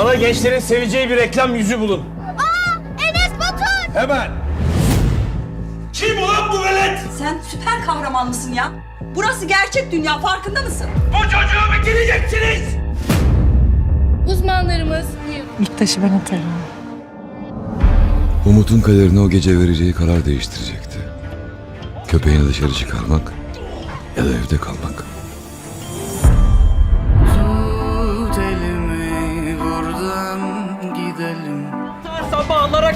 Bana gençlerin seveceği bir reklam yüzü bulun. Enes Batur! Hemen. Kim ulan bu velet? Sen süper kahraman mısın ya? Burası gerçek dünya farkında mısın? Bu çocuğu bitireceksiniz. Uzmanlarımız İlk taşı ben atarım. Umut'un kaderini o gece vereceği karar değiştirecekti. Köpeğini dışarı çıkarmak ya da evde kalmak.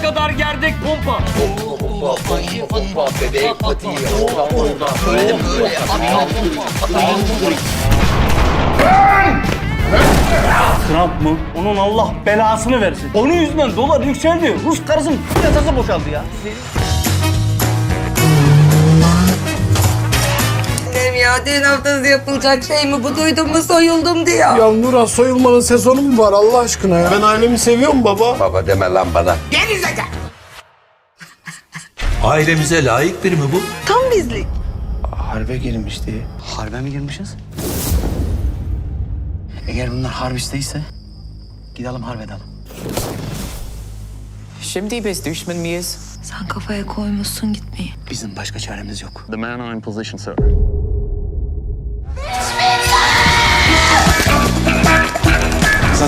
Kadar gerdik pompa. Trump mı? Onun Allah belasını versin. Onun yüzünden dolar yükseldi. Rus karısının yatası boşaldı ya. Düğün haftası yapılacak şey mi bu duydum mu soyuldum diyor. Ya Nurhan soyulmanın sezonu mu var Allah aşkına ya? Ben ailemi seviyorum baba. Baba deme lan bana. Ailemize layık biri mi bu? Tam bizlik. Harbe girmişti. Harbe mi girmişiz? Eğer bunlar harbisteyse gidelim harp edelim. Şimdi biz düşman mıyız? Sen kafaya koymuşsun gitmeyi. Bizim başka çaremiz yok. The man in position sir.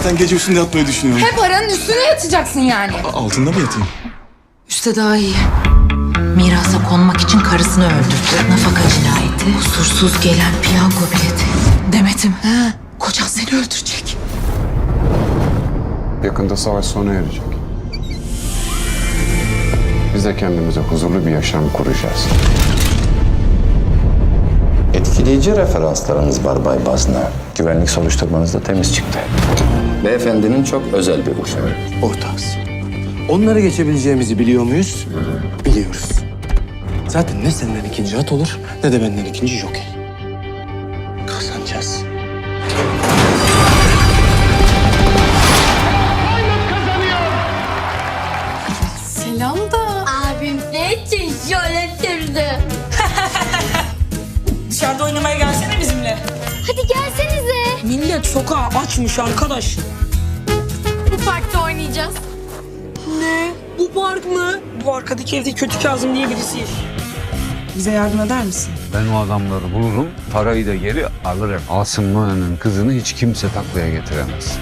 Zaten gece üstünde yatmayı düşünüyorum. hep paranın üstüne yatacaksın yani. Altında mı yatayım? Üste daha iyi. Mirasa konmak için karısını öldürdü. Nafaka cinayeti. Kusursuz gelen piyango bileti. Demet'im. Ha, kocan seni öldürecek. Yakında savaş sona erecek. Biz de kendimize huzurlu bir yaşam kuracağız. Etkileyici referanslarınız var Bay Bazna. Güvenlik soruşturmanız da temiz çıktı. Beyefendinin çok özel bir uşağı. Ortağız. Onları geçebileceğimizi biliyor muyuz? Biliyoruz. Zaten ne senden ikinci at olur ne de benden ikinci jokey. Kazanacağız. Selam da. Abim ne için jöletirdi? Dışarıda oynamaya gelsenize. Millet sokağı açmış arkadaş. Bu parkta oynayacağız. Ne? Bu park mı? Bu arkadaki evde kötü Kazım diye birisi. Bize yardım eder misin? Ben o adamları bulurum, parayı da geri alırım. Asım Noyan'ın kızını hiç kimse taklaya getiremez.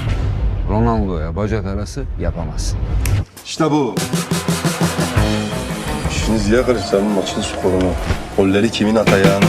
Ronaldo'ya bacak arası yapamazsın. İşte bu. İşiniz ya karışsa maçın skorunu. Golleri kimin atacağını,